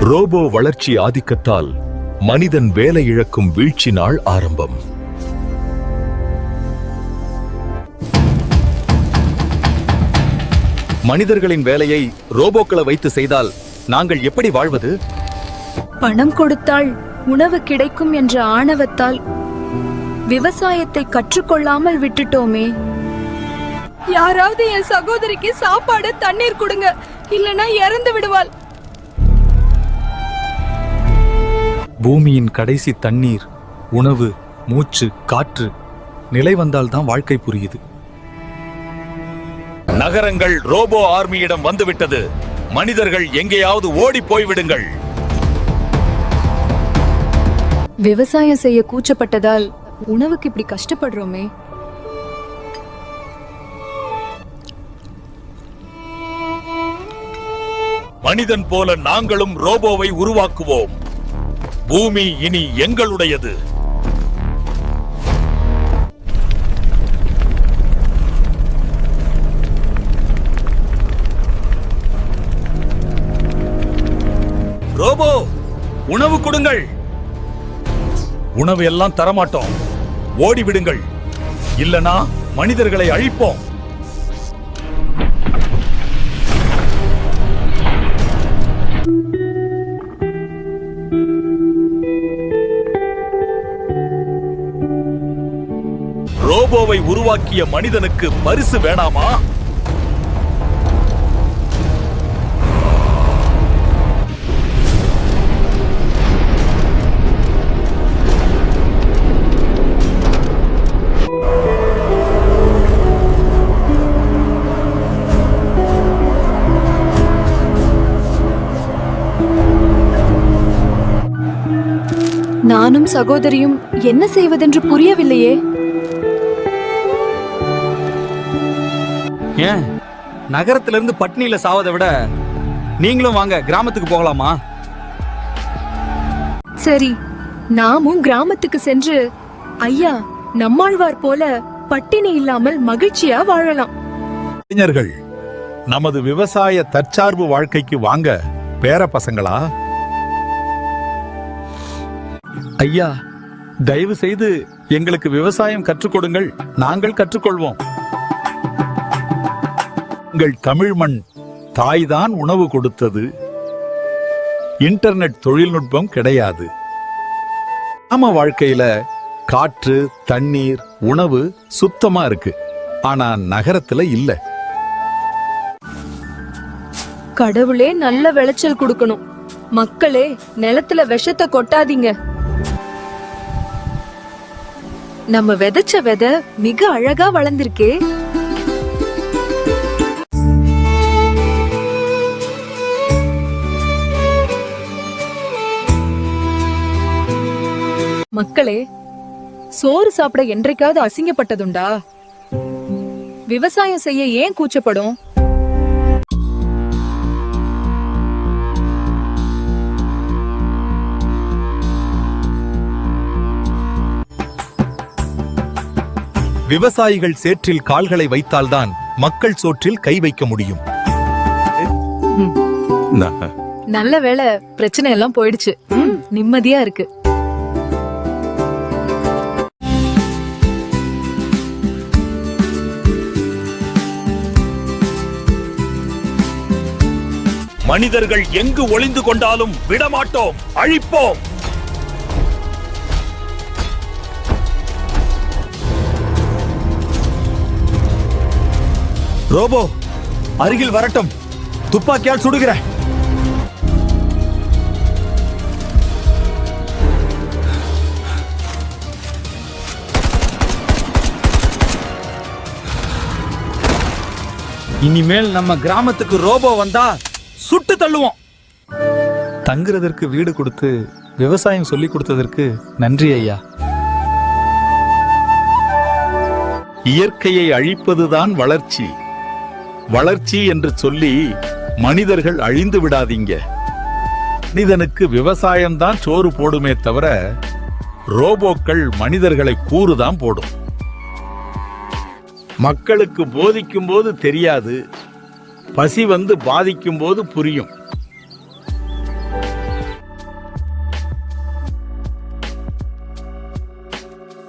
Robot வளர்ச்சி ஆதிக்கத்தால் மனிதன் வேலை இழக்கும் வீழ்ச்சி நாள் ஆரம்பம். மனிதர்களின் வேலையை ரோபோக்களை வைத்து செய்தால் நாங்கள் எப்படி வாழ்வது? பணம் கொடுத்தால் உணவு கிடைக்கும் என்ற ஆணவத்தால் விவசாயத்தை கற்றுக்கொள்ளாமல் விட்டுட்டோமே. யாராவது என் சகோதரிக்கு சாப்பாடு தண்ணீர் கொடுங்க. இல்லனா இறந்து விடுவாள். பூமியின் கடைசி தண்ணீர் உணவு மூச்சு காற்று நிலை வந்தால்தான் வாழ்க்கை புரியுது. நகரங்கள் ரோபோ ஆர்மியிடம் வந்துவிட்டது. மனிதர்கள் எங்கேயாவது ஓடி போய்விடுங்கள். விவசாயம் செய்ய கூச்சப்பட்டதால் உணவுக்கு இப்படி கஷ்டப்படுறோமே. மனிதன் போல நாங்களும் ரோபோவை உருவாக்குவோம். பூமி இனி எங்களுடையது. ரோபோ உணவு கொடுங்கள். உணவு எல்லாம் தரமாட்டோம். ஓடிவிடுங்கள். இல்லனா மனிதர்களை அழிப்போம். ரோபோவை உருவாக்கிய மனிதனுக்கு பரிசு வேணாமா? நானும் சகோதரியும் என்ன செய்வதென்று புரியவில்லையே. ஏன்? நகரத்துல இருந்து பட்னியில சாவதை விட நீங்களும் வாங்க கிராமத்துக்கு போகலாமா? சரி நாமும் கிராமத்துக்கு சென்று ஐயா நம்மாழ்வார் போல பட்டினி இல்லாமல் மகிழ்ச்சியா வாழலாம். இளைஞர்கள் நமது விவசாய தற்சார்பு வாழ்க்கைக்கு வாங்க பேர பசங்களா? ஐயா தயவு செய்து எங்களுக்கு விவசாயம் கற்றுக் கொடுங்கள். நாங்கள் கற்றுக்கொள்வோம். உங்கள் தமிழ் மண் தாய்தான் உணவு கொடுத்தது. இன்டர்நெட் தொழில்நுட்பம் கிடையாது. நம்ம வாழ்க்கையில காற்று தண்ணீர் உணவு சுத்தமா இருக்கு. ஆனா நகரத்துல இல்ல. கடவுளே நல்ல விளைச்சல் கொடுக்கணும். மக்களே நிலத்துல விஷத்தை கொட்டாதீங்க. நம்ம விதைச்ச விதை மிக அழகா வளர்ந்திருக்கே. மக்களே சோறு சாப்பிட என்றைக்காவது அசிங்கப்பட்டதுண்டா? விவசாயம் செய்ய ஏன் கூச்சப்படும்? விவசாயிகள் சேற்றில் கால்களை வைத்தால்தான் மக்கள் சோற்றில் கை வைக்க முடியும். நல்ல வேளை பிரச்சனை எல்லாம் போயிடுச்சு நிம்மதியா இருக்கு. மனிதர்கள் எங்கு ஒளிந்து கொண்டாலும் விடமாட்டோம் அழிப்போம். ரோபோ அருகில் வரட்டும். துப்பாக்கியால் சுடுகிறேன் இனிமேல் நம்ம கிராமத்துக்கு ரோபோ வந்தா சுட்டு தள்ளுவோம். தங்குறதற்கு வீடு கொடுத்து விவசாயம் சொல்லி கொடுத்ததற்கு நன்றி ஐயா. இயற்கையை அழிப்பதுதான் வளர்ச்சி. வளர்ச்சி என்று சொல்லி மனிதர்கள் அழிந்து விடாதீங்க. மனிதனுக்கு விவசாயம்தான் சோறு போடுமே தவிர ரோபோக்கள் மனிதர்களை கூறுதான் போடும். மக்களுக்கு போதிக்கும் போது தெரியாது பசி வந்து பாதிக்கும் போது புரியும்.